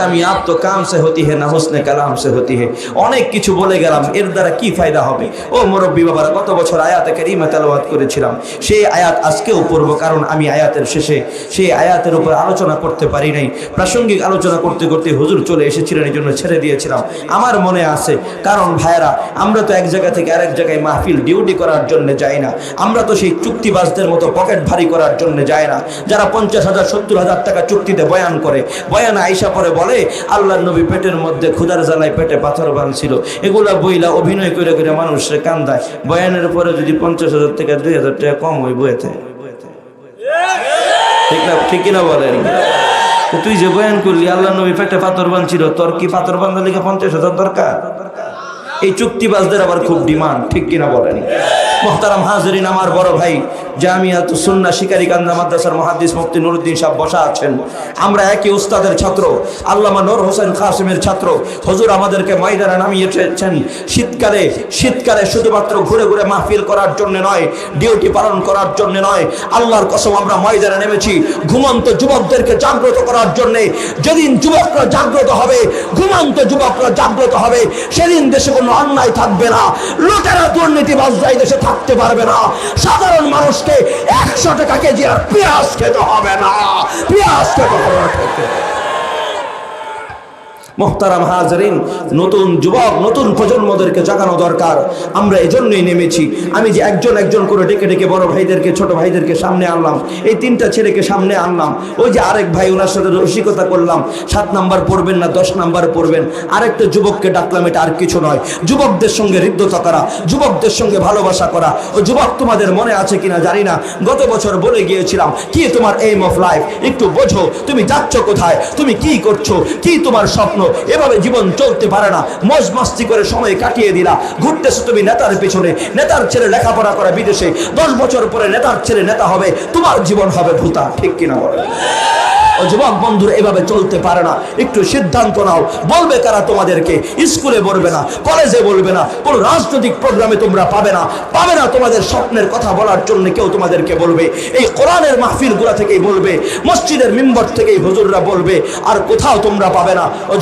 কামিয়াব তো কাম সে হতি হে, না হোসনে কালাম সে হতি হে। অনেক কিছু বলে গেলাম, এর দ্বারা কি ফায়দা হবে? ও মুরব্বী বাবারা গত বছর আয়াতে কারিমা তেলাওয়াত করেছিলাম। সেই আয়াত আজকেও পড়ব, কারণ আমি আয়াতের শেষে সেই আয়াতের উপর আলোচনা করতে পারি নাই। প্রাসঙ্গিক আলোচনা করতে করতে হুজুর চলে এসেছিলেন, এই জন্য ছেড়ে দিয়েছিলাম। আমার মনে আছে, কারণ ভাইয়েরা, আমরা তো এক জায়গা থেকে আরেক জায়গায় মাহফিল ডিউটি করার জন্য যাই না। আমরা তো সেই চুক্তিবাজদের মতো পকেট ভারী করার জন্য যায় না। যারা পঞ্চাশ হাজার, সত্তর হাজার টাকা চুক্তিতে বয়ান করে, বয়ান আইসা পরে বলে আল্লাহ নবী পেটের মধ্যে ক্ষুদার জ্বালায় পেটে পাথর বানছিল এগুলা বইলা অভিনয় করে করে মানুষের কান্দায়। বয়ানের পরে যদি পঞ্চাশ হাজার থেকে দুই হাজার টাকা কম হয় বইয়েতে ঠিক না, ঠিক কিনা বলেন? তুই যে বয়ান করলি আল্লাহ নবী পেটে পাথর বানছিল তোর কি পাথর বাঁধার লিখে পঞ্চাশ হাজার দরকার? এই চুক্তিবাজদের আবার খুব ডিমান্ড, ঠিক কিনা বলেন? মোহতারাম হাজরিন আমার বড় ভাই, জামিয়াত সুন্না শিকারি কান্দা মাদ্রাসার মহাদিস মুফতি নুরুদ্দিন সাহেব বসা আছেন। আমরা একই উস্তাদের ছাত্র, আল্লামা নূর হোসেন কাসিমের ছাত্র। হজুর আমাদেরকে ময়দানে নামিয়েছেন শীতকালে শীতকালে শুধুমাত্র ঘুরে ঘুরে মাহফিল করার জন্য নয়, ডিউটি পালন করার জন্য নয়, আল্লাহর কসম আমরা ময়দানে নেমেছি। ঘুমন্ত যুবকদেরকে জাগ্রত করার জন্য, যেদিন যুবকরা জাগ্রত হবে, ঘুমন্ত যুবকরা জাগ্রত হবে, সেদিন দেশে কোনো অন্যায় থাকবে না। লোকেরা দুর্নীতিবাজ যাই দেশে থাকতে পারবে না। সাধারণ মানুষকে একশো টাকা কেজি আর পেঁয়াজ খেতে হবে না। পেঁয়াজ খেতে হবে না। মোহতারাম হাজরিন, নতুন যুবক, নতুন প্রজন্মদেরকে জাগানো দরকার। আমরা এজন্যই নেমেছি। আমি যে একজন একজন করে ডেকে ডেকে বড় ভাইদেরকে, ছোট ভাইদেরকে সামনে আনলাম। এই তিনটা ছেলেকে সামনে আনলাম। ওই যে আরেক ভাই ওনার সাথে রসিকতা করলাম। সাত নাম্বার পড়বেন না, দশ নাম্বার পড়বেন। আরেকটা যুবককে ডাকলাম, এটা আর কিছু নয়। যুবকদের সঙ্গে হৃদ্যতা করা, যুবকদের সঙ্গে ভালোবাসা করা। ও যুবক, তোমাদের মনে আছে কিনা জানি না। গত বছর বলে গিয়েছিলাম, কি তোমার এইম অফ লাইফ একটু বোঝো, তুমি যাচ্ছ কোথায়? তুমি কি করছ? কি তোমার স্বপ্ন? এভাবে জীবন চলতে পারে না। মজ মাস্তি করে সময় কাটিয়ে দিলা। ঘুরতেছো তুমি নেতার পেছনে। নেতার ছেলে লেখাপড়া করে বিদেশে। দশ বছর পরে নেতার ছেলে নেতা হবে। তোমার জীবন হবে ভূতা। ঠিক কিনা বলে? যুবক বন্ধুরা, এভাবে চলতে পারে না। একটু সিদ্ধান্ত নাও। বলবে কারা তোমাদেরকে? স্কুলে বলবে না, কলেজে বলবে না, কোনো রাজনৈতিক প্রোগ্রামে তোমরা পাবে না। পাবে না তোমাদের স্বপ্নের কথা বলার জন্য কেউ তোমাদেরকে বলবে। এই কোরআনের মাহফিলগুলা থেকেই বলবে। মসজিদের মেম্বার থেকেই হুজুররা বলবে, আর কোথাও তোমরা পাবে না। ও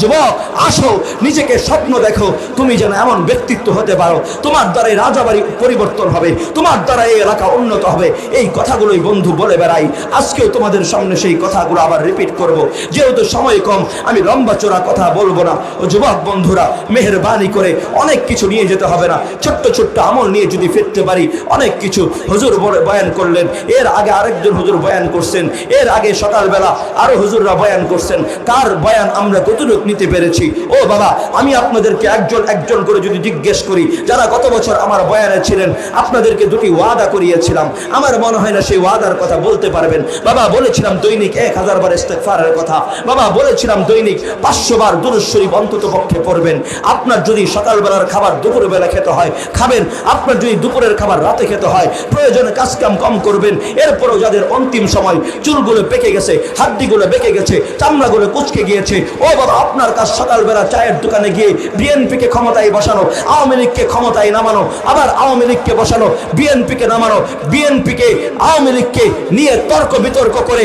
আসো, নিজেকে স্বপ্ন দেখো। তুমি যেন এমন ব্যক্তিত্ব হতে পারো। তোমার দ্বারা রাজাবাড়ি পরিবর্তন হবে। তোমার দ্বারা এই এলাকা উন্নত হবে। এই কথাগুলোই বন্ধু বলে বেড়াই। আজকেও তোমাদের সামনে সেই কথাগুলো আবার রিপিট করব। যেহেতু সময় কম, আমি লম্বা চোরা কথা বলব না। ও যুবক বন্ধুরা, মেহরবানি করে অনেক কিছু নিয়ে যেতে হবে না। ছোট্ট ছোট্ট আমল নিয়ে যদি ফিরতে পারি, অনেক কিছু হুজুর বলে বয়ান করলেন। এর আগে আরেকজন হুজুর বয়ান করছেন। এর আগে সকালবেলা আরও হুজুররা বয়ান করছেন। তার বয়ান আমরা কতটুক নিতে পেরেছি। ও বাবা, আমি আপনাদেরকে একজন একজন করে যদি জিজ্ঞেস করি, যারা গত বছর আমার বয়ানে ছিলেন, আপনাদেরকে দুটি ওয়াদা করিয়েছিলাম। আমার মনে হয় না সেই ওয়াদার কথা বলতে পারবেন। বাবা, বলেছিলাম দৈনিক এক হাজার বার ইস্তেগফারের কথা। বাবা, বলেছিলাম দৈনিক পাঁচশো বার দুরুদ শরীফ অন্তত পক্ষে পড়বেন। আপনার যদি সকালবেলার খাবার দুপুরবেলা খেতে হয়, খাবেন। আপনার যদি দুপুরের খাবার রাতে খেতে হয়, প্রয়োজনে কাজকাম কম করবেন। এরপরও যাদের অন্তিম সময় চুলগুলো পেকে গেছে, হাড্ডিগুলো বেঁকে গেছে, চামড়াগুলো কুচকে গিয়েছে, ও বাবা, আপনার কাজ সকালবেলা চায়ের দোকানে গিয়ে বিএনপিকে ক্ষমতায় বসানো, আওয়ামী লীগকে ক্ষমতায় নামানো, আবার আওয়ামী লীগকে বসানো, বিএনপিকে নামানো, বিএনপিকে আওয়ামী লীগকে নিয়ে তর্ক বিতর্ক করে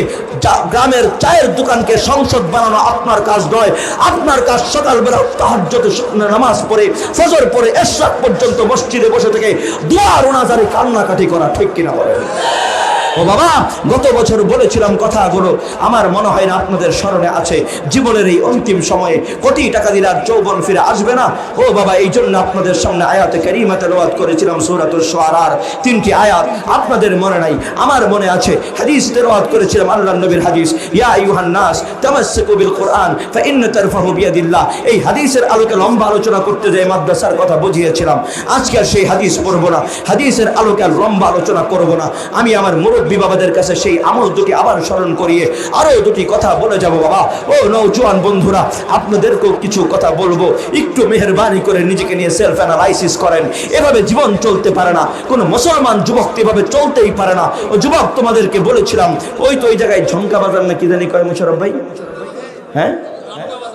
গ্রামের চায়ের দোকানকে সংসদ বানানো আপনার কাজ নয়। আপনার কাজ সকালবেলা তাহাজ্জুদ নামাজ পড়ে, ফজর পড়ে, এশরাক পর্যন্ত মসজিদে বসে থেকে দোয়া রোনাজারি কান্নাকাটি করা, ঠিক কিনা বলেন? ও বাবা, গত বছর বলেছিলাম কথাগুলো। আমার মনে হয় না আপনাদের স্মরণে আছে। জীবনের এই অন্তিম সময়ে কোটি টাকা দিলে আর যৌবন ফিরে আসবে না। ও বাবা, এই জন্য আপনাদের সামনে আয়াতে কারিমা তেলাওয়াত করেছিলাম সূরাতুল তিনটি আয়াত আপনাদের মনে নাই, আমার মনে আছে। হাদিস তেলাওয়াত করেছিলাম আল্লাহ নবীর হাদিস। ইয়া আইয়ুহান নাস, তামাসসাকু কুরআন ফাইন তারফাহু এই হাদিসের আলোকে লম্বা আলোচনা করতে যাই মাদ্রাসার কথা বুঝিয়েছিলাম, আজকে সেই হাদিস পড়ব না। হাদিসের আলোকে আর লম্বা আলোচনা করব না। আমি আমার মুরব্বী বাবাদের কাছে সেই আমল দুটি আবার স্মরণ করিয়ে আরও দুটি কথা বলে যাব বাবা। ও নৌজওয়ান বন্ধুরা, আপনাদেরকেও কিছু কথা বলব। একটু মেহরবানি করে নিজেকে নিয়ে সেলফ অ্যানালাইসিস করেন। এভাবে জীবন চলতে পারে না। কোনো মুসলমান যুবক এভাবে চলতেই পারে না। ও যুবক তোমাদেরকে বলেছিলাম, ওই তো ওই জায়গায় ঝঙ্কা বাজার না কি জানি কয় মুশারফ ভাই? হ্যাঁ?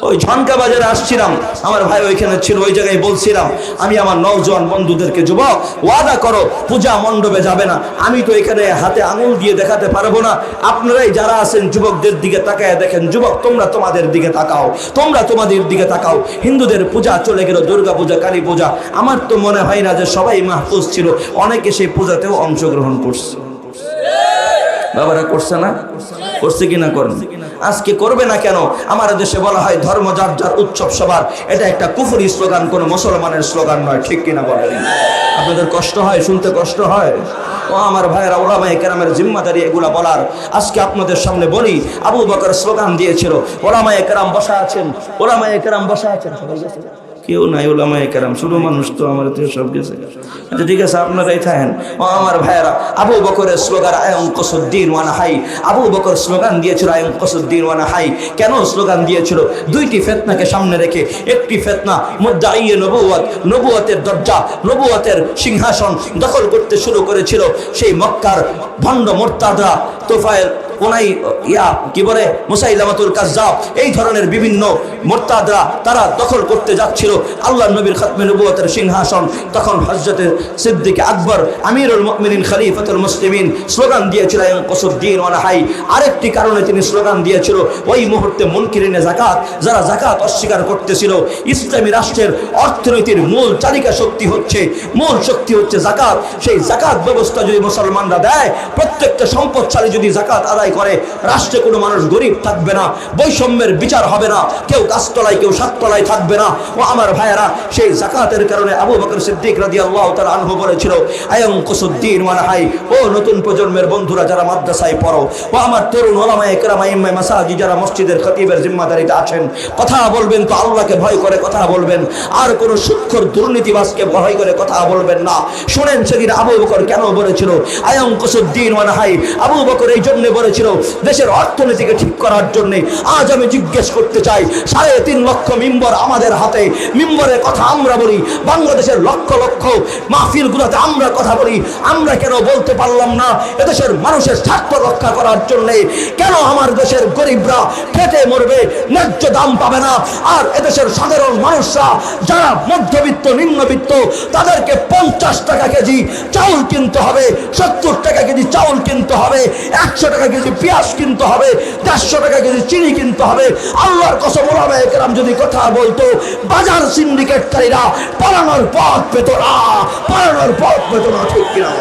ওই ঝনকা বাজারে আসছিলাম। আমার ভাই ওইখানে ছিল, ওই জায়গায় বলছিলাম, আমি আমার নওজোয়ান বন্ধুদেরকে যুবক ওয়াদা করো, পূজা মণ্ডপে যাবে না। আমি তো এখানে হাতে আঙুল দিয়ে দেখাতে পারব না। আপনারাই যারা আছেন যুবকদের দিকে তাকায় দেখেন, যুবক, তোমরা তোমাদের দিকে তাকাও, তোমরা তোমাদের দিকে তাকাও। হিন্দুদের পূজা চলে গেল, দুর্গা পূজা, কালী পূজা। আমার তো মনে হয় না যে সবাই মাহফুজ ছিল, অনেকে সেই পূজাতেও অংশগ্রহণ করছে। বাবারা করছে না? করছে কি না করেন? আজকে করবে না কেন? আমার দেশে বলা হয় ধর্ম যার যার উৎসব সবার। এটা একটা কুফুরি স্লোগান, কোন মুসলমানের স্লোগান নয়, ঠিক কিনা বলেন? আপনাদের কষ্ট হয়, শুনতে কষ্ট হয়? ও আমার ভাইয়েরা ওলামাই কেরামের জিম্মাদারি এগুলা বলার। আজকে আপনাদের সামনে বলি, আবু বকর স্লোগান দিয়েছিল ওলামাই কেরাম বসা আছেন ওলামাই কেরাম বসা আছেন? কেউ নাই ওলামাই কেরাম, শুধু মানুষ তো আমার তো সব গেছে। আচ্ছা ঠিক আছে, আপনারাই থাকেন। ও আমার ভাইয়েরা, আবু বকরের স্লোগান আয়ং কসুদ্দিন ওয়ানা হাই। আবু বকর স্লোগান দিয়েছিল আয়ং কসুদ্দিন ওয়ানা হাই। কেন স্লোগান দিয়েছিল? দুইটি ফেতনাকে সামনে রেখে, একটি ফেতনা মুদ্দাইয়ে নবুয়াত নবুয়াতের দরজা নবুয়াতের সিংহাসন দখল করতে শুরু করেছিল সেই মক্কার ভণ্ড মোর্তাদা তোফায়েল কোনাই, ইয়া, কি বলে, মুসাইলামাতুল কাজ্জাব, এই ধরনের বিভিন্ন মোর্তাদরা তারা দখল করতে যাচ্ছিল। আল্লাহ নবীর খাতমে সিংহাসন। তখন হজরতে সিদ্দিক আকবর, আমিরুল মুমিনিন খলিফাতুল মুসলিমিন, স্লোগান দিয়েছিলেন কসুদ্দিন ওয়ানা হাই। আরেকটি কারণে তিনি স্লোগান দিয়েছিল, ওই মুহূর্তে মুনকিরিনে জাকাত যারা জাকাত অস্বীকার করতেছিল, ইসলামী রাষ্ট্রের অর্থনীতির মূল চালিকা শক্তি হচ্ছে, মূল শক্তি হচ্ছে জাকাত সেই জাকাত ব্যবস্থা যদি মুসলমানরা দেয়, প্রত্যেকটা সম্পদশালী যদি জাকাত আদায় করে, রাষ্ট্রে কোনো মানুষ গরিব থাকবে না, বৈষম্যের বিচার হবে না, কেউ গাছতলায়, কেউ সাততলায় থাকবে না। ও আমার ভাইয়েরা, সেই জাকাতের কারণে আবু বকর সিদ্দিক রাদি আল্লাহ তার আনহু বলেছিল আয়ং কুসুদ্দিন ওয়ান হাই ও নতুন প্রজন্মের বন্ধুরা যারা মাদ্রাসায় পড়ো, ও আমার তরুণ ওলামায়ে কেরাম আইম্মায়ে মাসাজি যারা মসজিদের খতিবের জিম্মাদারিতে আছেন, কথা বলবেন তো আল্লাহকে ভয় করে কথা বলবেন, আর কোনো সূক্ষ্ম দুর্নীতিবাজকে ভয় করে কথা বলবেন না। শুনেন সেদিন আবু বকর কেন বলেছিল আয়ং কুসুদ্দিন ওয়ান হাই আবু বকর এই জন্য বলেছিল দেশের অর্থনীতিকে ঠিক করার জন্য। আজ আমি জিজ্ঞেস করতে চাই, সাড়ে তিন লক্ষ মিম্বর আমাদের হাতে, মিম্বরের কথা আমরা বলি, বাংলাদেশের লক্ষ লক্ষ মাহফিলগুলোতে আমরা কথা বলি, আমরা কেন বলতে পারলাম না এদেশের মানুষের স্বার্থ রক্ষা করার জন্য? কেন আমার দেশের গরিবরা খেটে মরবে, ন্যায্য দাম পাবে না? আর এদেশের সাধারণ মানুষরা, যারা মধ্যবিত্ত, নিম্নবিত্ত, তাদেরকে পঞ্চাশ টাকা কেজি চাউল কিনতে হবে, সত্তর টাকা কেজি চাউল কিনতে হবে, একশো টাকা কেজি পেঁয়াজ কিনতে হবে, দেড়শো টাকা কেজি চিনি কিনতে হবে। আল্লাহর কসম ওলামা একরাম যদি কথা বলতো, বাজার সিন্ডিকেটকারীরা পালানোর পথ পেত না, পালানোর পথ পেত না, ঠিক কিনা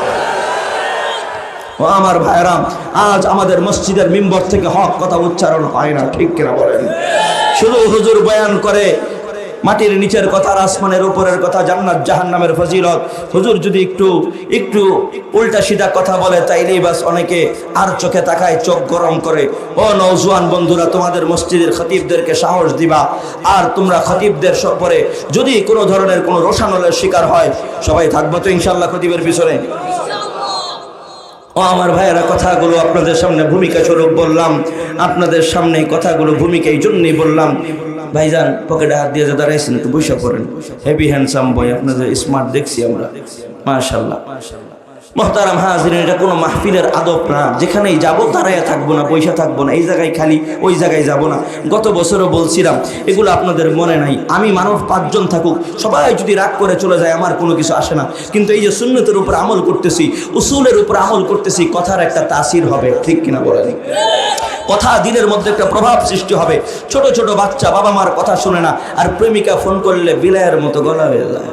ও আমার ভাইরাম আজ আমাদের মসজিদের মিম্বর থেকে হক কথা উচ্চারণ হয় না, ঠিক কিনা বলেন? শুধু হুজুর বয়ান করে মাটির নিচের কথা, আসমানের উপরের কথা, জান্নাত, জাহান্নামের ফজিলত। হুজুর যদি একটু একটু উল্টা সিধা কথা বলে, তাইলেই বাস অনেকে আর চোখে তাকায়, চোখ গরম করে। ও নৌজওয়ান বন্ধুরা, তোমাদের মসজিদের খতিবদেরকে সাহস দিবা। আর তোমরা খতিবদের পরে যদি কোনো ধরনের কোনো রোশানলের শিকার হয়, সবাই থাকব তো ইনশাল্লাহ খতিবের পিছনে। ও আমার ভাইয়েরা, কথাগুলো আপনাদের সামনে ভূমিকা স্বরূপ বললাম। আপনাদের সামনে কথাগুলো ভূমিকা এই জন্যই বললাম। ভাইজান, পকেটে হাত দিয়ে যে দাঁড়াইছেন, একটু বৈশাখ পড়েন। হেভি হ্যান্ডসাম বয় আপনাদের স্মার্ট দেখছি আমরা। মাশাল্লাহ মহতারাম হাজিরিন এটা কোনো মাহফিলের আদব না। যেখানেই যাব দাঁড়াইয়া থাকব না, পয়সা থাকব না। এই জায়গায় খালি, ওই জায়গায় যাব না। গত বছরও বলছিলাম, এগুলো আপনাদের মনে নাই। আমি মানব পাঁচজন থাকুক, সবাই যদি রাগ করে চলে যায়, আমার কোনো কিছু আসে না। কিন্তু এই যে সুন্নতের উপর আমল করতেছি, উসুলের উপর আমল করতেছি, কথার একটা তাসির হবে। ঠিক কিনা বলেন? কথা দিনের মধ্যে একটা প্রভাব সৃষ্টি হবে। ছোট ছোট বাচ্চা বাবা মার কথা শুনে না, আর প্রেমিকা ফোন করলে বিলায়ের মতো গলা হয়ে যায়।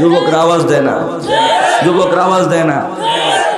যুবকরা আওয়াজ দেয় না। যুবকরা আওয়াজ দেয় না।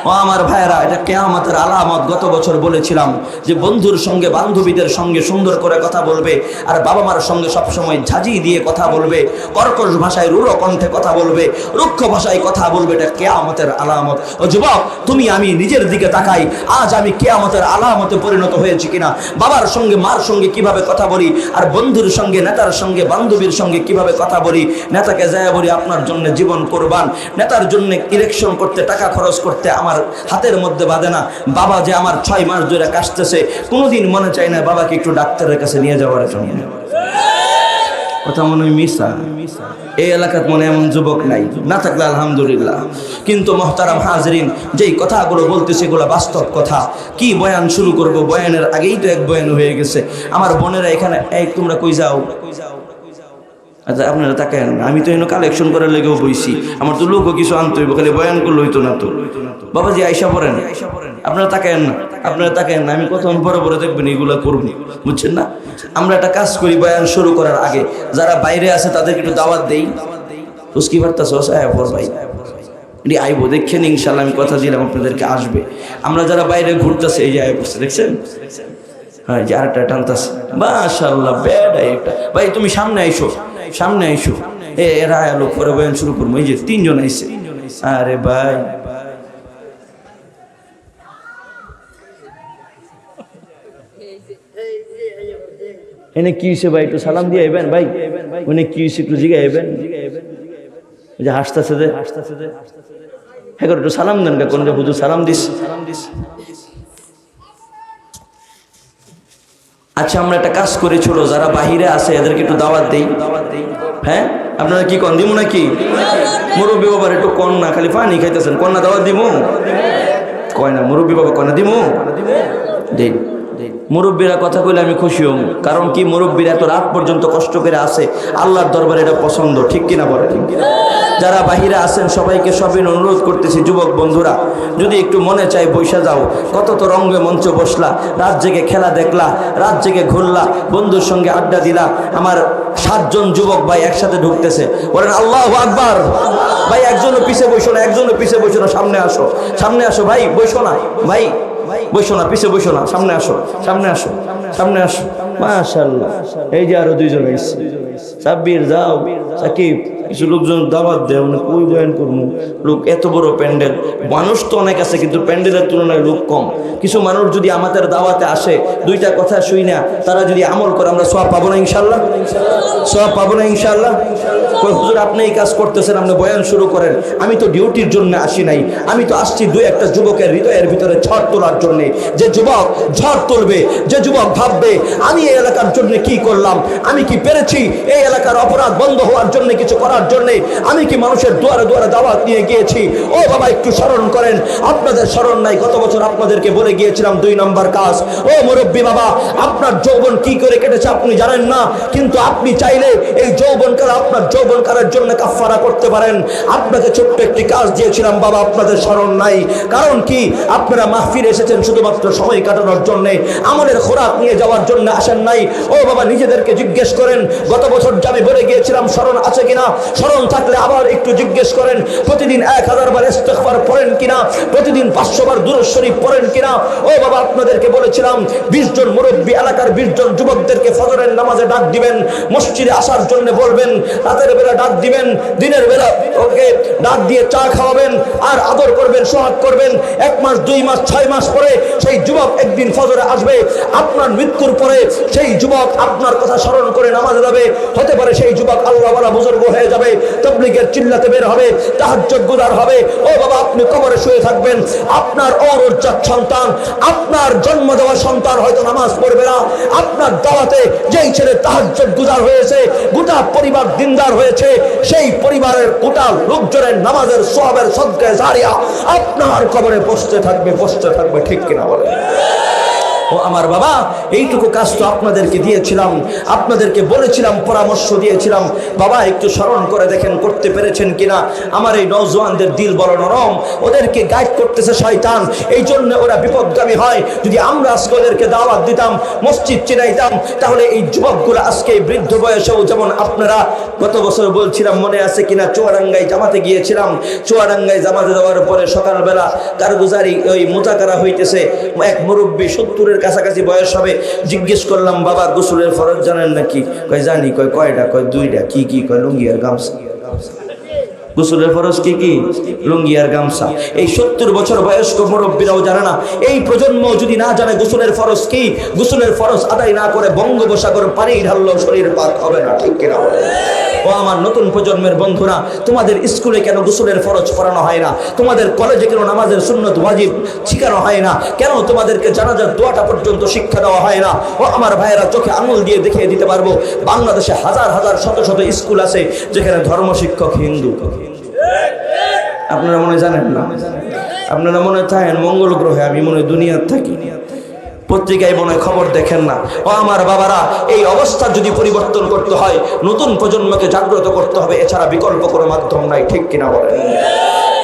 ও আমার ভাইয়েরা, এটা কেয়ামতের আলামত, গত বছর বলেছিলাম যে বন্ধুর সঙ্গে, বান্ধবীদের সঙ্গে সুন্দর করে কথা বলবে আর বাবা মার সঙ্গে সবসময় ঝাঁঝি দিয়ে কথা বলবে, কর্কশ ভাষায় রুড়ো কণ্ঠে কথা বলবে, রুক্ষ ভাষায় কথা বলবে, এটা কেয়ামতের আলামত। ও যুবক, তুমি আমি নিজের দিকে তাকাই, আজ আমি কেয়ামতের আলামতে পরিণত হয়েছি কিনা? বাবার সঙ্গে, মার সঙ্গে কীভাবে কথা বলি? আর বন্ধুর সঙ্গে, নেতার সঙ্গে, বান্ধবীর সঙ্গে কীভাবে কথা বলি? নেতাকে যায় বলি, আপনার জন্য জীবন কোরবান, নেতার জন্য ইলেকশন করতে, টাকা খরচ করতে, আমার হাতের মধ্যে বাঁধে না। বাবা যে আমার ছয় মাস ধরে কাশতেছে, কোনোদিন মনে চায় না বাবাকে একটু ডাক্তারের কাছে নিয়ে যাওয়ার জন্য। কথা মনে হয় মিসা এই এলাকাত মনে এমন যুবক নাই। না থাকলে আলহামদুলিল্লাহ। কিন্তু মহতারাম হাজরিন, যেই কথাগুলো বলতে সেগুলো বাস্তব কথা। কি বয়ান শুরু করব? বয়ানের আগেই তো এক বয়ান হয়ে গেছে। আমার বোনেরা এখানে, এই তোমরা কই যাও কই যাও? আচ্ছা আপনারা তাকেন আমি তো এনে কালেকশন করার লেগেও বইছি। আমার তো লোকও কিছু আনতে হইব, খালি বয়ান করলে হইতো না তো। বাবাজি, আইসা পড়েন। আপনারা তাকেন না। আপনারা তাকেন না। আমি কতক্ষণ পরে পরে দেখবেন, এগুলো করব। বুঝছেন না? আমরা একটা কাজ করি, বয়ান শুরু করার আগে। যারা বাইরে আছে, তাদেরকে একটু দাওয়াত দেই। বুঝকি পারতাছ? পর ভাই। এটি আইবো দেখছেন ইনশাল্লাহ আমি কথা দিলাম, আপনাদেরকে আসবে। আমরা যারা বাইরে ঘুরতেছে, এই যে আয় দেখছেন? হ্যাঁ যে আরেকটা টানতাছে। মাশাল্লাহ ব্যাড একটা। ভাই, তুমি সামনে আইসো। সামনে আইসো। এ এরা আলো পরে বয়ান শুরু করব। এই যে তিনজন আইসে। আরে ভাই। এনে কি হয়েছে ভাই? একটু সালাম দিয়ে আইবেন ভাই। উনি কি হয়েছে একটু জিগে আইবেন। যে হাসতেছে যে। হাসতেছে যে। হ্যাঁ একটু সালাম দেন কোন যে হুজুর সালাম দিস সালাম দিস আচ্ছা আমরা একটা কাজ করি, ছোট যারা বাহিরে আছে, এদেরকে একটু দাওয়াত দিই। হ্যাঁ? আপনারা কি কন দিব নাকি? মুরব্বী বাবার একটু কন না, খালি পানি খাইতেছেন। কন্যা দাওয়াত দিব কয় না, মুরব্বী বাবা কন্যা দিব দেই। মুরব্বীরা কথা কইলে আমি খুশি হম। কারণ কি মুরব্বীরা এত রাত পর্যন্ত কষ্ট করে আসে আল্লাহর দরবারে এটা পছন্দ, ঠিক কিনা বলে? যারা বাহিরে আছেন, সবাইকে সবিন অনুরোধ করতেছি, যুবক বন্ধুরা, যদি একটু মনে চাই বৈশা যাও, কত তো রঙ্গে মঞ্চ বসলা, রাত জেগে খেলা দেখলা, রাত জেগে ঘুরলা, বন্ধুর সঙ্গে আড্ডা দিলা, আমার সাতজন যুবক ভাই একসাথে ঢুকতেছে। বলেন, আল্লাহ আকবার! ভাই, একজনও পিছে বসো না, একজনও পিছে বসো না, সামনে আসো সামনে আসো, ভাই, বসো না, ভাই। বসো না পিছে বসো না সামনে আসো সামনে আসো সামনে আসো। মাশাল্লাহ এই যে আরও দুইজন এসছে। সাব্বির, যাও। সাকিব, কিছু লোকজন দাওয়াত দেয় মানে কই বয়ান করব। লোক এত বড় প্যান্ডেল। মানুষ তো অনেক আছে, কিন্তু প্যান্ডেলের তুলনায় লোক কম। কিছু মানুষ যদি আমাদের দাওয়াতে আসে, দুইটা কথা শুই না, তারা যদি আমল করে, আমরা সব পাবো না ইনশাল্লাহ সব পাবো না ইনশাল্লাহ হুজুর, আপনি এই কাজ করতেছেন, আপনি বয়ান শুরু করেন। আমি তো ডিউটির জন্য আসি নাই। আমি তো আসছি দুই একটা যুবকের হৃদয়ের ভিতরে ঝড় তোলার জন্য। যে যুবক ঝড় তুলবে, যে যুবক ভাববে, আমি এই এলাকার জন্য কি করলাম? আমি কি পেরেছি? এই এলাকার অপরাধ বন্ধ হওয়ার জন্য, কিছু করার জন্য আমি কি মানুষের দুয়ারে দুয়ারে দাওয়াত নিয়ে গিয়েছি? ও বাবা, একটু স্মরণ করেন। আপনাদের স্মরণ নাই, গত বছর আপনাদেরকে বলে গিয়েছিলাম দুই নম্বর কাজ। ও মুরব্বী বাবা, আপনার যৌবন কি করে কেটেছে আপনি জানেন না, কিন্তু আপনি চাইলে এই যৌবন কাল আপনার যৌবন কালের জন্য কাফারা করতে পারেন। আপনাকে ছোট্ট একটি কাজ দিয়েছিলাম বাবা, আপনাদের স্মরণ নাই। কারণ কি? আপনারা মাহফিল এসেছেন শুধুমাত্র সময় কাটানোর জন্য। আমলের খোরাক নিয়ে যাওয়ার জন্য আসেন নাই। ও বাবা, নিজেদেরকে জিজ্ঞেস করেন, গত বছর যে আমি বলে গিয়েছিলাম, স্মরণ আছে কিনা? স্মরণ থাকলে আবার একটু জিজ্ঞেস করেন, প্রতিদিন এক হাজার বার ইস্তেগফার পড়েন কিনা? প্রতিদিন পাঁচশো বার পড়েন কিনা? ও বাবা, আপনাদেরকে বলেছিলাম, বিশ জন মুরব্বী এলাকার বিশ জন যুবকদেরকে ফজরের নামাজে ডাক দিবেন, মসজিদে আসার জন্য বলবেন, রাতের বেলা ডাক দিবেন, দিনের বেলা ওকে ডাক দিয়ে চা খাওয়াবেন, আর আদর করবেন, সোহাগ করবেন। এক মাস, দুই মাস, ছয় মাস পরে সেই যুবক একদিন ফজরে আসবে, আপনার মৃত্যুর পরে সেই যুবক আপনার কথা স্মরণ করে নামাজে যাবে হতে পারে সেই যুবক আল্লাহ বলা বুজুর্গ হয়ে যাবে, তবলিগের চিল্লাতে বের হবে, তাহাজ্জুদ গুজার হবে। ও বাবা, আপনি কবরে শুয়ে থাকবেন। আপনার অরজ্জাত সন্তান, আপনার জন্ম দেওয়া সন্তান হয়তো নামাজ পড়বে না। আপনার দাওয়াতে যেই ছেলে তাহাজ্জুদ গুজার হয়েছে, গোটা পরিবার দিনদার হয়েছে, সেই পরিবারের গোটা লোকজনের নামাজের সবের সদকায় জারিয়া আপনার কবরে বসতে থাকবে বসতে থাকবে, ঠিক কিনা বলে ও আমার বাবা, এইটুকু কাজ তো আপনাদেরকে দিয়েছিলাম, আপনাদেরকে বলেছিলাম, পরামর্শ দিয়েছিলাম। বাবা, একটু স্মরণ করে দেখেন, করতে পেরেছেন কিনা? আমার এই নওজোয়ানদের দিল বড় নরম, ওদেরকে গাইড করতেছে শয়তান, এই জন্য ওরা বিপদগামী হয়। যদি আমরা আজকে ওদেরকে দাওয়াত দিতাম, মসজিদ চিনাইতাম, তাহলে এই যুবকগুলো আজকে এই বৃদ্ধ বয়সেও, যেমন আপনারা, গত বছর বলছিলাম, মনে আছে কিনা? চুয়াডাঙ্গায় জামাতে গিয়েছিলাম। চুয়াডাঙ্গায় জামাতে যাওয়ার পরে সকালবেলা কারগুজারি ওই মোজাকারা হইতেছে। এক মুরব্বী সত্তরের কাছাকাছি বয়স হবে, জিজ্ঞেস করলাম, বাবা, গোসলের ফরজ জানেন নাকি? কয়, জানি। কয়, কয়টা? কয়, দুইটা। কি কি? কয়, লুঙ্গি আর গামছা। গোসলের ফরজ কি কি? লুঙ্গি আর গামছা। এই সত্তর বছর বয়স্ক মুরব্বীরাও জানে না, এই প্রজন্ম যদি না জানে গোসলের ফরজ কি, গোসলের ফরজ আদায় না করে বঙ্গোপসাগর পানি ঢাললেও শরীর পাক হবে না, ঠিক কিনা ও আমার নতুন প্রজন্মের বন্ধুরা, তোমাদের স্কুলে কেন গোসলের ফরজ পড়ানো হয় না? তোমাদের কলেজে কেন নামাজের সুন্নত ওয়াজিব শিখানো হয় না? কেন তোমাদেরকে জানাজার দোয়াটা পর্যন্ত শিক্ষা দেওয়া হয় না? ও আমার ভাইয়েরা, চোখে আঙুল দিয়ে দেখিয়ে দিতে পারব, বাংলাদেশে হাজার হাজার শত শত স্কুল আছে যেখানে ধর্ম শিক্ষক হিন্দু। আপনারা মনে জানেন না? আপনারা মনে থাকেন মঙ্গল গ্রহে আমি মনে দুনিয়ার থাকি। পত্রিকায় মনে খবর দেখেন না। ও আমার বাবারা, এই অবস্থা যদি পরিবর্তন করতে হয়, নতুন প্রজন্মকে জাগ্রত করতে হবে, এছাড়া বিকল্প কোনো মাধ্যম নাই, ঠিক কিনা বলেন?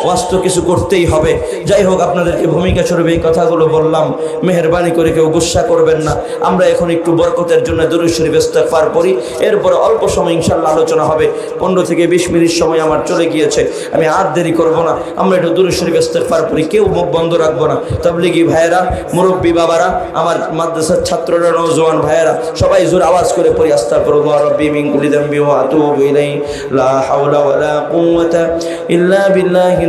ওয়াস্ত কিছু করতেই হবে। যাই হোক, আপনাদেরকে ভূমিকা স্বরূপ এই কথাগুলো বললাম। মেহরবানি করে কেউ গুসা করবেন না। আমরা এখন একটু বরকতের জন্য দরুদ শরীফ ইস্তেগফার করি। এরপরে অল্প সময় ইনশাল্লাহ আলোচনা হবে। পনেরো থেকে বিশ মিনিট সময় আমার চলে গিয়েছে। আমি আর দেরি করব না। আমরা একটু দরুদ শরীফ ইস্তেগফার করি। কেউ মুখ বন্ধ রাখব না। তাবলিগি ভাইয়েরা, মুরব্বী বাবারা, আমার মাদ্রাসার ছাত্ররা, নওজোয়ান ভাইয়েরা, সবাই জোর আওয়াজ করে পড়ি, আস্তাগফিরুল্লাহ রাব্বি মিন কুল্লি যামবি ওয়া আতুবু ইলাইহি। লা হাওলা ইল্লা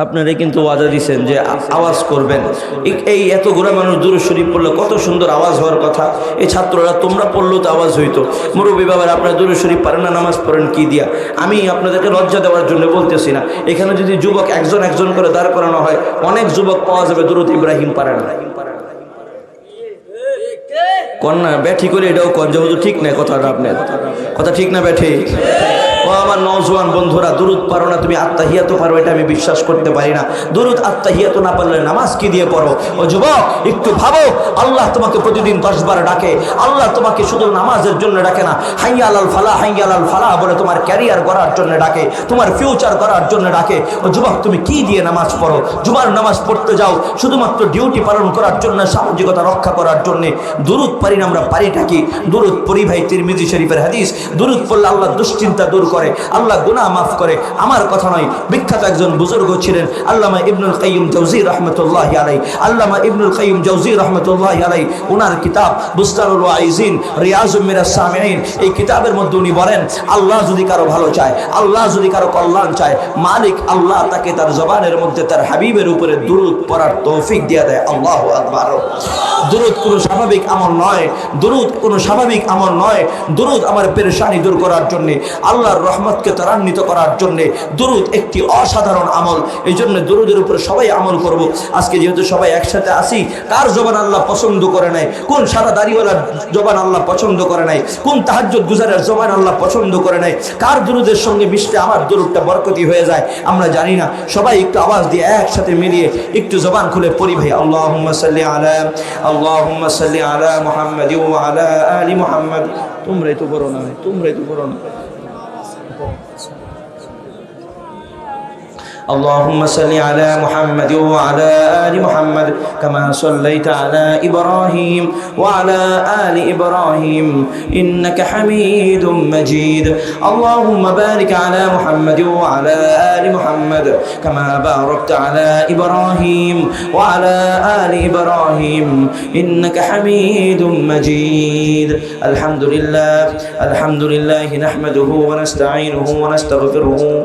আপনারা কিন্তু ওয়াদা দিচ্ছেন যে আওয়াজ করবেন। এই- এত এতগুলো মানুষ দূর শরীফ পড়লে কত সুন্দর আওয়াজ হওয়ার কথা। এই ছাত্ররা তোমরা পড়লেও তো আওয়াজ হইতো। মুরব্বী বাবার, আপনারা দূর শরীফ পারেন না, নামাজ পড়েন, কি দিয়া? আমি আপনাদেরকে লজ্জা দেওয়ার জন্য বলতেছি না। এখানে যদি যুবক একজন একজন করে দাঁড় করানো হয়, অনেক যুবক পাওয়া যাবে দুরুদ ইব্রাহিম পারে না। কন্যা, ব্যাঠি করে এটাও কন যে ঠিক নাই কথাটা আপনার। কথা ঠিক না, ব্যাঠি? ও আমার নওজোয়ান বন্ধুরা, দুরুদ পারো না, তুমি আত্মাহিয়াতো পারো, এটা আমি বিশ্বাস করতে পারি না। দুরুদ আত্মাহিয়াতো না পারলে নামাজ কি দিয়ে পড়ো? ও যুবক, একটু ভাবো, আল্লাহ তোমাকে প্রতিদিন দশবার ডাকে, আল্লাহ তোমাকে শুধু নামাজের জন্য ডাকে না হাইয়া আলাল ফালা হাইয়া আলাল ফালা বলে তোমার ক্যারিয়ার গড়ার জন্য ডাকে, তোমার ফিউচার গড়ার জন্য ডাকে। ও যুবক, তুমি কি দিয়ে নামাজ পড়ো? জুমার নামাজ পড়তে যাও, শুধুমাত্র ডিউটি পালন করার জন্য, সামাজিকতা রক্ষা করার জন্য। দুরুদ পারি না আমরা পারি কি? দুরুদ পরি ভাই তিরমিজি শরীফের হাদিস, দুরুদ পড়লে আল্লাহ দুশ্চিন্তা দূর করে, আল্লাহ গুনাহ মাফ করে। আমার কথা নয়, বিখ্যাত একজন বুজুর্গ ছিলেন আল্লামা ইবনুল কাইয়ুম জৌজি রহমতুল্লাহ আলাই আল্লামা ইবনুল কাইয়ুম জৌজি রহমতুল্লাহ আলাই ওনার কিতাব বুস্তানুল ওয়াইজিন রিয়াজুম মিরাস সামিঈন এই কিতাবের মধ্যে উনি বলেন, আল্লাহ যদি কারও ভালো চায়, আল্লাহ যদি কারও কল্যাণ চায়, মালিক আল্লাহ তাকে তার জবানের মধ্যে তার হাবিবের উপরে দুরুদ পড়ার তৌফিক দিয়ে দেয়। আল্লাহু আকবার। দুরুদ কোনো স্বাভাবিক আমল নয়, দুরুদ কোনো স্বাভাবিক আমল নয়, দুরুদ আমার পেরেশানি দূর করার জন্যে। আল্লাহর রহমতকে ত্বরান্বিত করার জন্যে দুরুদ একটি অসাধারণ আমল। এই জন্য দুরুদের উপরে সবাই আমল করব। আজকে যেহেতু সবাই একসাথে আসি কার জবান আল্লাহ পছন্দ করে নাই? কোন সারা দাড়িওয়ালার জবান আল্লাহ পছন্দ করে নাই? কোন তাহাজ্জুদ গুজারের জবান আল্লাহ পছন্দ করে নাই? কার দুরুদের সঙ্গে মিশলে আমার দুরুদটা বরকতি হয়ে যায়? আমরা জানি না। সবাই একটু আওয়াজ দিয়ে একসাথে মিলিয়ে একটু জবান খুলে পড়ি ভাই। আল্লাহুম্মা সাল্লি আলা, আল্লাহুম্মা সাল্লি আলা মুহাম্মাদি আলা আলি মোহাম্মদ। তোমরাই তো বড় না তোমরাই তো বড় না 不，اللهم صل على محمد وعلى آل محمد كما صليت على إبراهيم وعلى آل إبراهيم إنك حميد مجيد. اللهم بارك على محمد وعلى آل محمد كما باركت على إبراهيم وعلى آل إبراهيم إنك حميد مجيد. الحمد لله الحمد لله نحمده ونستعينه ونستغفره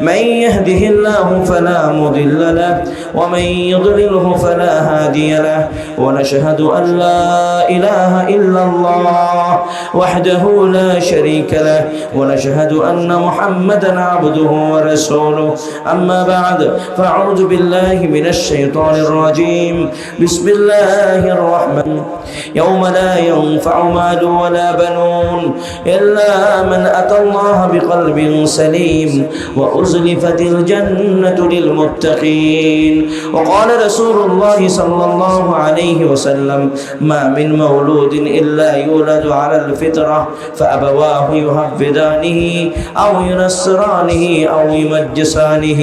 من يهده الله فلا مضل له ومن يضلله فلا هادي له. ونشهد أن لا إله إلا الله وحده لا شريك له ونشهد أن محمدا عبده ورسوله. أما بعد فأعوذ بالله من الشيطان الرجيم. بسم الله الرحمن يوم لا ينفع مال ولا بنون إلا من أتى الله بقلب سليم وأزلفت الجنة للمتقين. وقال رسول الله صلى الله عليه وسلم ما من مولود إلا يولد على الفطرة فأبواه يهبدانه أو ينصرانه أو يمجسانه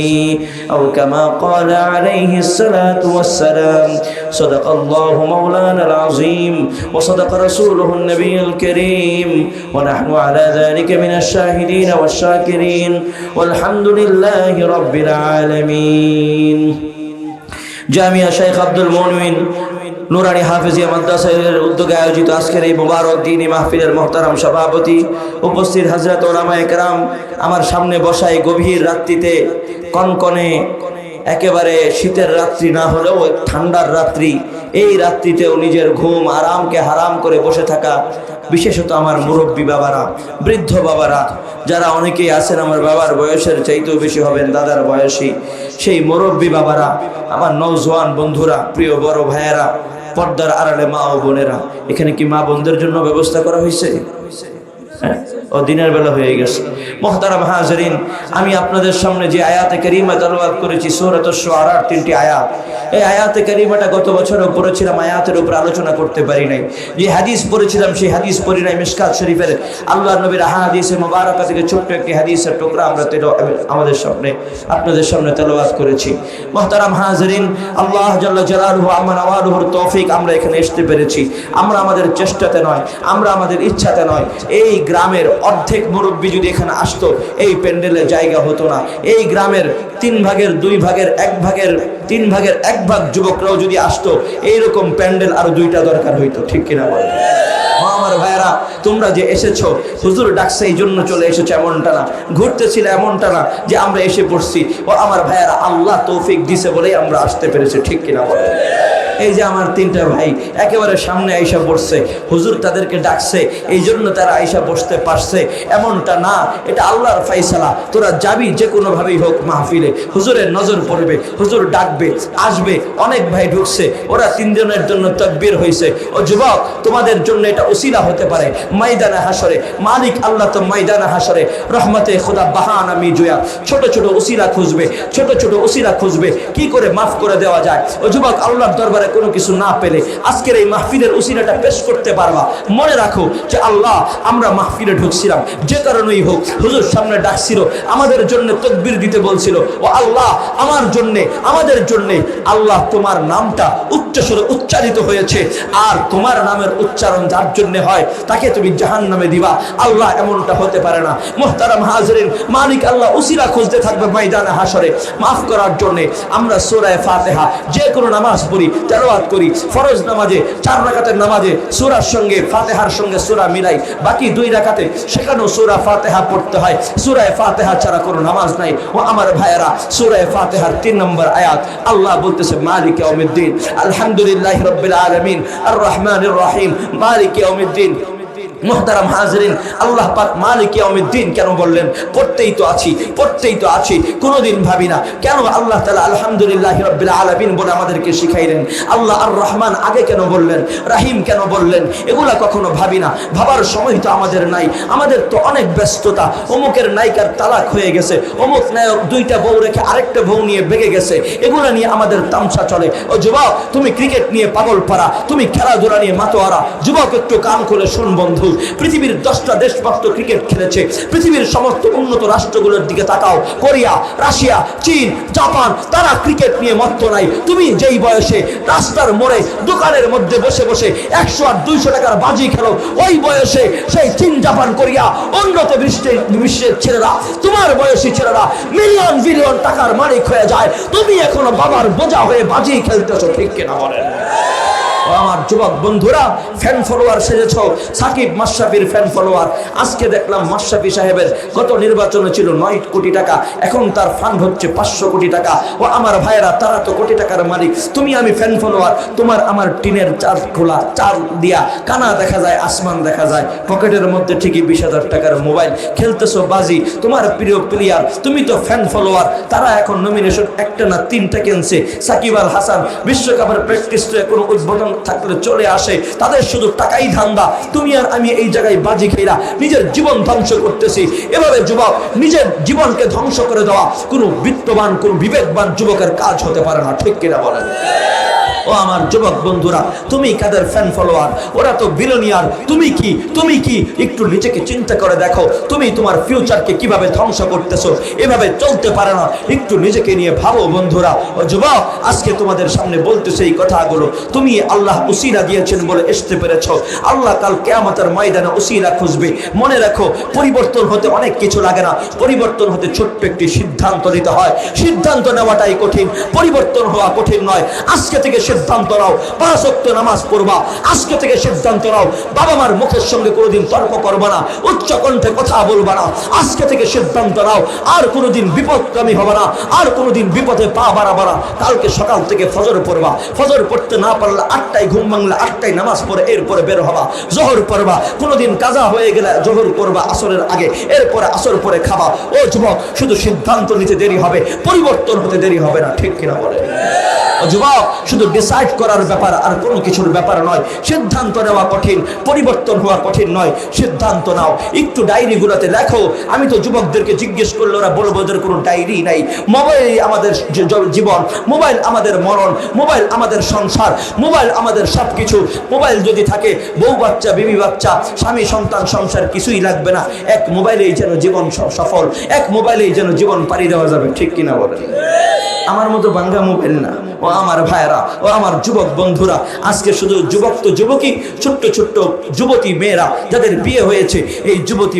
أو كما قال عليه الصلاة والسلام صدق الله مولانا العظيم وصدق رسوله النبي الكريم ونحن على ذلك من الشاهدين والشاكرين والحمد لله رب العالمين জামিয়া শেখ আব্দুল মনমিন নুরানি হাফিজিয়া মাদ্রাসার উদ্যোগে আয়োজিত আজকের এই মুবারক দিনী মাহফিলের মহতারাম সভাপতি উপস্থিত হাজরত ওলামা একরাম আমার সামনে বসায় গভীর রাত্রিতে কনকনে একেবারে শীতের রাত্রি না হলেও ঠান্ডার রাত্রি। এই রাত্রিতেও নিজের ঘুম আরামকে হারাম করে বসে থাকা। বিশেষত আমার মুরব্বী বাবারা, বৃদ্ধ বাবারা, যারা অনেকেই আছেন আমার বাবার বয়সের চাইতেও বেশি হবেন, দাদার বয়সী। সেই মুরব্বী বাবারা, আমার নৌজওয়ান বন্ধুরা, প্রিয় বড় ভাইয়েরা, পর্দার আড়ালে মা ও বোনেরা, এখানে কি মা বোনদের জন্য ব্যবস্থা করা হয়েছে? হ্যাঁ ও দিনের বেলা হয়ে গেছে। মোহতারাম হাজরিন, আমি আপনাদের সামনে যে আয়াতে কারিমা তালবাদ করেছি, সৌরত আড়ার তিনটি আয়াত। এই আয়াতে কারিমাটা গত বছরও পড়েছিলাম, আয়াতের উপর আলোচনা করতে পারি নাই। যে হাদিস পড়েছিলাম, সেই হাদিস পড়ি নাই মিসকাত শরীফের। আল্লাহ নবীর হাদিসে মোবারকা থেকে ছোট্ট একটি হাদিসের টুকরা আমরা তেল আমাদের সামনে, আপনাদের সামনে তেলাওয়াত করেছি। মোহতারাম হাজরিন, আল্লাহ জাল্লা আমান আওয়ালুহুর তৌফিক আমরা এখানে আসতে পেরেছি। আমরা আমাদের চেষ্টাতে নয়, আমরা আমাদের ইচ্ছাতে নয়। এই গ্রামের অর্ধেক মুরব্বী যদি এখানে আসতো, এই প্যান্ডেলে জায়গা হতো না। এই গ্রামের তিন ভাগের, দুই ভাগের, এক ভাগের, তিন ভাগের, এক ভাগ যুবকরাও যদি আসতো, এইরকম প্যান্ডেল আরও দুইটা দরকার হইতো, ঠিক কিনা বলে? আমার ভাইয়েরা, তোমরা যে এসেছ, হুজুর ডাকছে, এই জন্য চলে এসেছ এমনটা না। ঘুরতেছিল এমনটা না যে আমরা এসে পড়ছি। ও, আমার ভাইয়েরা, আল্লাহ তৌফিক দিছে বলেই আমরা আসতে পেরেছি, ঠিক কিনা বলে? এই যে আমার তিনটা ভাই, একেবারে সামনে আইসা বসছে হুজুর তাদেরকে ডাকছে, এই জন্য তারা আইসা বসতে পারছে। এমনটা না, এটা আল্লাহর ফাইসালা তোরা যাবি যে কোনোভাবেই হোক মাহফিলে। হুজুরের নজর পড়বে, হুজুর ডাকবে, আসবে, অনেক ভাই ঢুকছে। ওরা তিনজনের জন্য তকবির হয়েছে ও যুবক, তোমাদের জন্য এটা উসিলা হতে পারে। ময়দানে হাসরে মালিক আল্লাহ তো ময়দানে হাসরে রহমতে খোদা বাহান আমি জোয়া। ছোট ছোট উসিলা খুঁজবে, ছোট ছোট উসিলা খুঁজবে, কি করে মাফ করে দেওয়া যায়? ও যুবক, আল্লাহর দরবারে কোনো কিছু না পেলে আজকের এই মাহফিলের উসিলাটা পেশ করতে পারবা। মনে রাখো যে আল্লাহ, আমরা মাহফিলে ঢুকছিলাম। যে কারণেই হোক, হুজুর সামনে ডাকছিল, আমাদের জন্য তকবির দিতে বলছিল, ও আল্লাহ, আমার জন্যে, আমাদের জন্যে আল্লাহ তোমার নামটা উচ্চস্বরে উচ্চারিত হয়েছে। আর তোমার নামের উচ্চারণ যার জন্য হয়, তাকে তুমি জাহান নামে দিবা। আল্লাহ এমনটা হতে পারে না। মোহতারাম হাজরিন, মালিক আল্লাহ উসিরা খুঁজতে থাকবে ময়দানে হাসরে মাফ করার জন্যে আমরা সোরায় ফাতেহা যে কোনো নামাজ পড়ি তেলাওয়াত করি, ফরজ নামাজে, চার রাকাতের নামাজে, সূরার সঙ্গে, ফাতেহার সঙ্গে সূরা মিলাই, বাকি দুই রাকাতে সেখানেও সূরা ফাতেহা পড়তে হয়। সূরায়ে ফাতেহা ছাড়া কোনো নামাজ নাই। ও আমার ভাইয়েরা, সূরায়ে ফাতেহার তিন নম্বর আয়াত, আল্লাহ বলতেছে, মালিক ইয়াউমিদ্দিন। আলহামদুলিল্লাহি রাব্বিল আলামিন। আর রহমানির রহিম। মালিক ইয়াউমিদ্দিন। মোহতারাম হাজরিন, আল্লাহ পাক মালিক ইয়াউমিদ্দিন কেন বললেন? পড়তেই তো আছি, পড়তেই তো আছি, কোনোদিন ভাবি না। কেন আল্লাহ তাআলা আলহামদুলিল্লাহ রাব্বিল আলামিন বলে আমাদেরকে শিখাইলেন? আল্লাহ আর রহমান আগে কেন বললেন? রাহিম কেন বললেন? এগুলা কখনো ভাবি না। ভাবার সময় তো আমাদের নাই। আমাদের তো অনেক ব্যস্ততা। অমুকের নায়িকার তালাক হয়ে গেছে। অমুক নায়ক দুইটা বউ রেখে আরেকটা বউ নিয়ে বেগে গেছে। এগুলা নিয়ে আমাদের তামসা চলে। ও যুবক, তুমি ক্রিকেট নিয়ে পাগল পারা তুমি খেলাধুলা নিয়ে মাতোয়ারা। যুবক, একটু কান খুলে শুন বন্ধু। পৃথিবীর দশটা দেশ মাত্র ক্রিকেট খেলেছে। পৃথিবীর সমস্ত উন্নত রাষ্ট্রগুলোর দিকে তাকাও। কোরিয়া, রাশিয়া, চীন, জাপান, তারা ক্রিকেট নিয়ে মত্ত নাই। তুমি যেই বয়সে রাস্তার মোড়ে দোকানের মধ্যে বসে বসে একশো আর দুইশো টাকার বাজি খেলো, ওই বয়সে সেই চীন, জাপান, কোরিয়া উন্নত বিশ্বের বিশ্বের ছেলেরা, তোমার বয়সী ছেলেরা মিলিয়ন, বিলিয়ন টাকার মালিক হয়ে যায়। তুমি এখনও বাবার বোঝা হয়ে বাজি খেলতেছো, ঠিক কেনা বলেন? আমার যুবক বন্ধুরা ফ্যান ফলোয়ার সেজেছ, সাকিব মাশরাফির ফ্যান ফলোয়ার আজকে দেখলাম মাশরাফি সাহেবের গত নির্বাচনে ছিল নয় কোটি টাকা, এখন তার ফান্ড হচ্ছে পাঁচশো কোটি টাকা। ও আমার ভাইয়েরা, তারা তো কোটি টাকার মালিক। তুমি আমি ফ্যান ফলোয়ার তোমার আমার টিনের চার খোলা চার দিয়া, কানা দেখা যায়, আসমান দেখা যায়। পকেটের মধ্যে ঠিকই বিশ হাজার টাকার মোবাইল। খেলতেছো বাজি, তোমার প্রিয় প্লেয়ার তুমি তো ফ্যান ফলোয়ার তারা এখন নমিনেশন একটা না তিনটা কিনছে। সাকিব আল হাসান, বিশ্বকাপের প্র্যাকটিস তো কোনো উদ্বোধন থাকলে চলে আসে। তাদের শুধু টাকাই ধান্দা। তুমি আর আমি এই জায়গায় বাজি খেলা নিজের জীবন ধ্বংস করতেছি। এভাবে যুবক নিজের জীবনকে ধ্বংস করে দেওয়া কোনো বিত্তবান, কোনো বিবেকবান যুবকের কাজ হতে পারে না। ঠিক কিনা বলেন? ও আমার যুবক বন্ধুরা, তুমি কাদের ফ্যান ফলোয়ার ওরা তো বিলনিয়ার তুমি কি? তুমি কি? একটু নিজেকে চিন্তা করে দেখো, তুমি তোমার ফিউচারকে কীভাবে ধ্বংস করতেছো? এভাবে চলতে পারে না। একটু নিজেকে নিয়ে ভাবো বন্ধুরা। ও যুবক, আজকে তোমাদের সামনে বলতেছে এই কথাগুলো। তুমি আল্লাহ উসিরা দিয়েছেন বলে আসতে পেরেছ। আল্লাহ কাল কেয়ামতের ময়দানে উসিরা খুঁজবে। মনে রাখো, পরিবর্তন হতে অনেক কিছু লাগে না। পরিবর্তন হতে ছোট্ট একটি সিদ্ধান্ত নিতে হয়। সিদ্ধান্ত নেওয়াটাই কঠিন। পরিবর্তন হওয়া কঠিন নয়। আজকে থেকে সিদ্ধান্ত নাও, পাঁচ ওয়াক্ত নামাজ পড়বা। আজকে থেকে সিদ্ধান্ত নাও, বাবা মার মুখের সঙ্গে কোনোদিন তর্ক করবা না, উচ্চ কণ্ঠে কথা বলবা না। আজকে থেকে সিদ্ধান্ত নাও, আর কোনোদিন বিপদগামী হবে না, আর কোনোদিন বিপদে পা বাড়াবা না। কালকে সকাল থেকে ফজর পড়বা। ফজর পড়তে না পারলে আটটায় ঘুম ভাঙলে আটটায় নামাজ পড়ে, এরপরে বের হবা। জহর পড়বা, কোনোদিন কাজা হয়ে গেলে জহর করবা আসরের আগে, এরপরে আসর পরে খাবা। ও যুবক, শুধু সিদ্ধান্ত নিতে দেরি হবে, পরিবর্তন হতে দেরি হবে না, ঠিক কিনা বলে যুবক, শুধু ডিসাইড করার ব্যাপার আর কোনো কিছুর ব্যাপার নয়। সিদ্ধান্ত নেওয়া কঠিন, পরিবর্তন হওয়া কঠিন নয়। সিদ্ধান্ত নাও। একটু ডায়েরিগুলোতে লেখো। আমি তো যুবকদেরকে জিজ্ঞেস করলে ওরা বলব ওদের কোনো ডায়েরি নাই। মোবাইল আমাদের জীবন, মোবাইল আমাদের মরণ, মোবাইল আমাদের সংসার, মোবাইল আমাদের সব কিছু মোবাইল যদি থাকে, বউ বাচ্চা, বিবি বাচ্চা, স্বামী, সন্তান, সংসার কিছুই লাগবে না। এক মোবাইলেই যেন জীবন সফল, এক মোবাইলেই যেন জীবন পাড়ি দেওয়া যাবে। ঠিক কিনা বলেন? আমার মতো বাঙ্গা মোবাইল না। ও আমার ভাইয়েরা, ও আমার যুবক বন্ধুরা, আজকে শুধু যুবক তো যুবকই, ছোট্ট ছোট্ট যুবতী মেয়েরা যাদের বিয়ে হয়েছে, এই যুবতী